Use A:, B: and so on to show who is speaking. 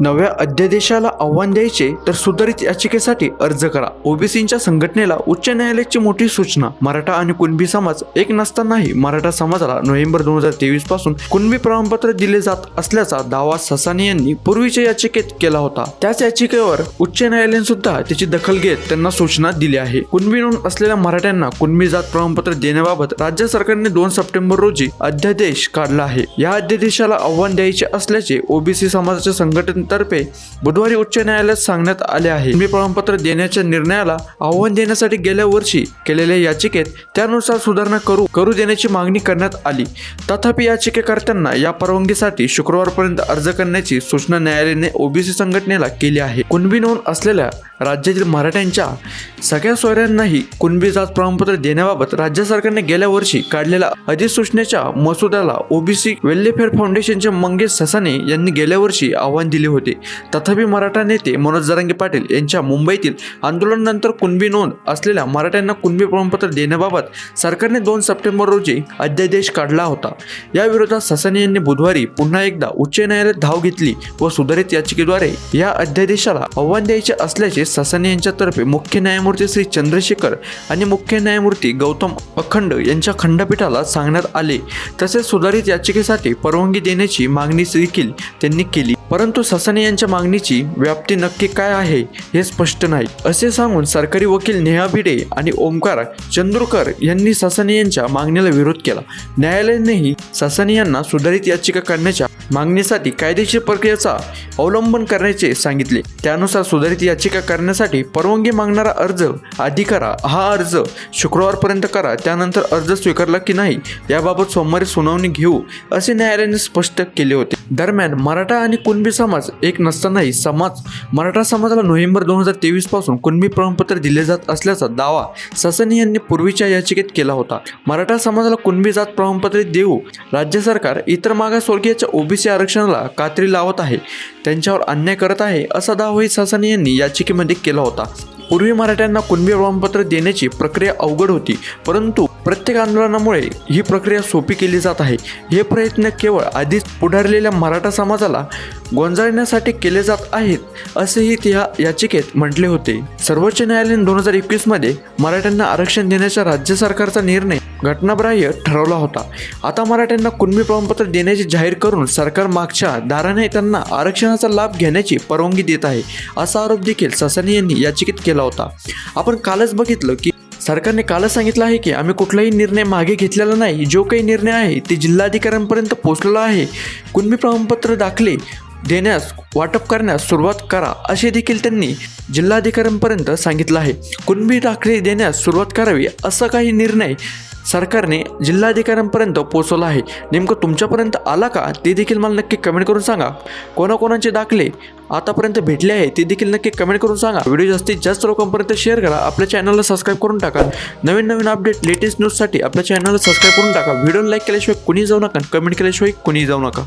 A: नव्या अध्यादेशाला आव्हान द्यायचे तर सुधारित याचिकेसाठी अर्ज करा. ओबीसींच्या संघटनेला उच्च न्यायालयाची मोठी सूचना. मराठा आणि कुणबी समाज एक नसतानाही मराठा समाजाला नोव्हेंबर दोन हजार तेवीसपासून कुणबी प्रमाणपत्र दिले जात असल्याचा दावा ससानी यांनी पूर्वीच्या याचिकेत केला होता. त्याच याचिकेवर उच्च न्यायालयाने सुद्धा त्याची दखल घेत त्यांना सूचना दिली आहे. कुणबी नोंद असलेल्या मराठ्यांना कुणबी जात प्रमाणपत्र देण्याबाबत राज्य सरकारने दोन सप्टेंबर रोजी अध्यादेश काढला आहे. या अध्यादेशाला आव्हान द्यायचे असल्याचे ओबीसी समाजाच्या तर्फे बुधवारी उच्च न्यायालयात सांगण्यात आले आहे. मी प्रमाणपत्र देण्याच्या निर्णयाला आव्हान देण्यासाठी गेल्या वर्षी केलेल्या याचिकेत त्यानुसार सुधारणा करू करू देण्याची मागणी करण्यात आली. तथापि याचिकेकर्त्यांना या परवानगीसाठी शुक्रवारपर्यंत अर्ज करण्याची सूचना न्यायालयाने ओबीसी संघटनेला केली आहे. कुणबी नोंद असलेल्या राज्यातील मराठ्यांच्या सगळ्या सोयऱ्यांनाही कुणबी जात प्रमाणपत्र देण्याबाबत राज्य सरकारने गेल्या वर्षी काढलेल्या अधिसूचनेच्या मसुद्याला ओबीसी वेल्लेफेअर फाउंडेशनचे मंगेश ससाने यांनी गेल्या वर्षी आव्हान दिले होते. तथापि मराठा नेते मनोज जरांगे पाटील यांच्या मुंबईतील आंदोलनानंतर कुणबी नोंद असलेल्या मराठ्यांना कुणबी प्रमाणपत्र देण्याबाबत सरकारने दोन सप्टेंबर रोजी अध्यादेश काढला होता. या विरोधात ससाने यांनी बुधवारी पुन्हा एकदा उच्च न्यायालयात धाव घेतली व सुधारित याचिकेद्वारे या अध्यादेशाला आव्हान द्यायचे असल्याचे ससाने यांच्यातर्फे मुख्य न्यायमूर्ती श्री चंद्रशेखर आणि मुख्य न्यायमूर्ती गौतम अखंड यांच्या खंडपीठाला सांगण्यात आले. तसेच सुधारित याचिकेसाठी परवानगी देण्याची मागणी देखील त्यांनी केली. परंतु ससाने यांच्या मागणीची व्याप्ती नक्की काय आहे हे स्पष्ट नाही. असे सांगून सरकारी वकील नेहा भिडे आणि ओमकार चंद्रकर यांनी ससाने यांच्या मागणीला विरोध केला. न्यायालयानेही ससाने यांना सुधारित याचिका करण्याच्या मागणीसाठी कायदेशीर प्रक्रियेचा अवलंबन करण्याचे सांगितले. त्यानुसार सुधारित याचिका करण्यासाठी परवानगी मागणारा अर्ज आधी करा हा अर्ज शुक्रवारपर्यंत करा त्यानंतर अर्ज स्वीकारला की नाही याबाबत सोमवारी सुनावणी घेऊ असे न्यायालयाने स्पष्ट केले होते. दरम्यान मराठा आणि कुणबी समाज एक नसतानाही समाज मराठा समाजाला नोव्हेंबर दोन हजार तेवीसपासून कुणबी प्रमाणपत्र दिले जात असल्याचा दावा ससनी यांनी पूर्वीच्या याचिकेत केला होता. मराठा समाजाला कुणबी जात प्रमाणपत्रे देऊ राज्य सरकार इतर मागासवर्गीयाच्या ओबीसी आरक्षणाला कात्री लावत आहे त्यांच्यावर अन्याय करत आहे असा दावाही ससानी यांनी याचिकेमध्ये केला होता. पूर्वी मराठ्यांना कुणबी प्रमाणपत्र देण्याची प्रक्रिया अवघड होती परंतु प्रत्येक आंदोलनामुळे ही प्रक्रिया सोपी केली जात आहे. हे प्रयत्न केवळ आधीच पुढारलेल्या मराठा समाजाला गोंजाळण्यासाठी केले जात आहेत असेही त्या याचिकेत म्हटले होते. सर्वोच्च न्यायालयाने दोन हजार एकवीसमध्ये मराठ्यांना आरक्षण देण्याच्या राज्य सरकारचा निर्णय घटनाबाह्य ठरवला होता. आता मराठ्यांना कुणबी प्रमाणपत्र देण्याचे जाहीर करून सरकार मागच्या दाराने त्यांना आरक्षणाचा लाभ घेण्याची परवानगी देत आहे असा आरोप देखील ससानी यांनी याचिकेत केला होता. आपण कालच बघितलं की सरकारने कालच सांगितलं आहे की आम्ही कुठलाही निर्णय मागे घेतलेला नाही. जो काही निर्णय आहे ते जिल्हाधिकाऱ्यांपर्यंत पोहोचलेला आहे. कुणबी प्रमाणपत्र दाखले देण्यास वाटप करण्यास सुरुवात करा असे देखील त्यांनी जिल्हाधिकाऱ्यांपर्यंत सांगितलं आहे. कुणबी दाखले देण्यास सुरुवात करावी असा काही निर्णय सरकारने जिल्हाधिकाऱ्यांपर्यंत पोहोचवला आहे. नेमकं तुमच्यापर्यंत आला का? ते देखील मला नक्की कमेंट करून सांगा. कोणाकोणाचे दाखले आतापर्यंत भेटले आहे ते देखील नक्की कमेंट करून सांगा. व्हिडिओ जास्तीत जास्त लोकांपर्यंत शेअर करा. आपल्या चॅनलला सबस्क्राईब करून टाका. नवीन नवीन अपडेट लेटेस्ट न्यूजसाठी आपल्या चॅनलला सबस्क्राईब करून टाका. व्हिडिओ लाईक केल्याशिवाय कुणी जाऊ नका कमेंट केल्याशिवाय कुणी जाऊ नका.